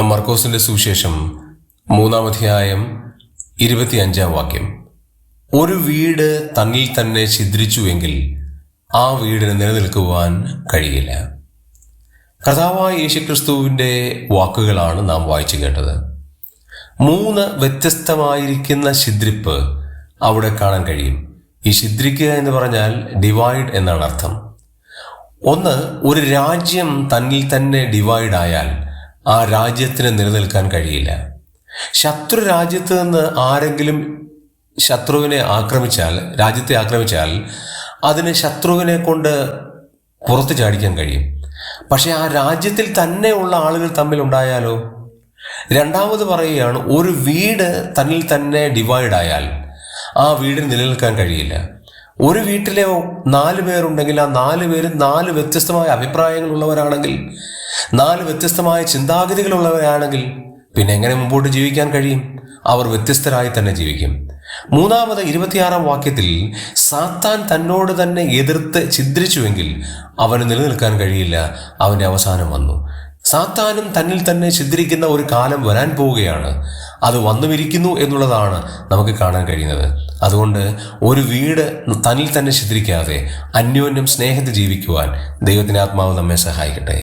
മർക്കോസിന്റെ സുവിശേഷം മൂന്നാം അധ്യായം ഇരുപത്തിയഞ്ചാം വാക്യം. ഒരു വീട് തന്നിൽ തന്നെ ഛിദ്രിച്ചുവെങ്കിൽ ആ വീടിന് നിലനിൽക്കുവാൻ കഴിയില്ല. കർത്താവായ യേശുക്രിസ്തുവിന്റെ വാക്കുകളാണ് നാം വായിച്ചു കേട്ടത്. മൂന്ന് വ്യത്യസ്തമായിരിക്കുന്ന ഛിദ്രിപ്പ് അവിടെ കാണാൻ കഴിയും. ഈ ഛിദ്രിക്കുക എന്ന് പറഞ്ഞാൽ ഡിവൈഡ് എന്നാണ് അർത്ഥം. ഒന്ന് ഒരു രാജ്യം തന്നിൽ തന്നെ ഡിവൈഡ് ആയാൽ ആ രാജ്യത്തിന് നിലനിൽക്കാൻ കഴിയില്ല. ശത്രു രാജ്യത്ത് നിന്ന് ആരെങ്കിലും ശത്രുവിനെ ആക്രമിച്ചാൽ രാജ്യത്തെ ആക്രമിച്ചാൽ അതിന് ശത്രുവിനെ കൊണ്ട് പുറത്തു ചാടിക്കാൻ കഴിയും. പക്ഷെ ആ രാജ്യത്തിൽ തന്നെ ഉള്ള ആളുകൾ തമ്മിൽ ഉണ്ടായാലോ? രണ്ടാമത് പറയുകയാണ് ഒരു വീട് തന്നിൽ തന്നെ ഡിവൈഡ് ആയാൽ ആ വീടിന് നിലനിൽക്കാൻ കഴിയില്ല. ഒരു വീട്ടിലെ നാല് പേരുണ്ടെങ്കിൽ ആ നാല് പേരും നാല് വ്യത്യസ്തമായ അഭിപ്രായങ്ങളുള്ളവരാണെങ്കിൽ നാല് വ്യത്യസ്തമായ ചിന്താഗതികളുള്ളവരാണെങ്കിൽ പിന്നെ എങ്ങനെ മുമ്പോട്ട് ജീവിക്കാൻ കഴിയും? അവർ വ്യത്യസ്തരായി തന്നെ ജീവിക്കും. മൂന്നാമത് ഇരുപത്തിയാറാം വാക്യത്തിൽ സാത്താൻ തന്നോട് തന്നെ എതിർത്ത് ഛിദ്രിച്ചുവെങ്കിൽ അവന് നിലനിൽക്കാൻ കഴിയില്ല. അവന്റെ അവസാനം വന്നു. സാത്താനും തന്നിൽ തന്നെ ഛിദ്രിക്കുന്ന ഒരു കാലം വരാൻ പോവുകയാണ്. അത് വന്നുമിരിക്കുന്നു എന്നുള്ളതാണ് നമുക്ക് കാണാൻ കഴിയുന്നത്. അതുകൊണ്ട് ഒരു വീട് തന്നിൽ തന്നെ ഛിദ്രിക്കാതെ അന്യോന്യം സ്നേഹത്തിൽ ജീവിക്കുവാൻ ദൈവത്തിന്റെ ആത്മാവ് നമ്മെ സഹായിക്കട്ടെ.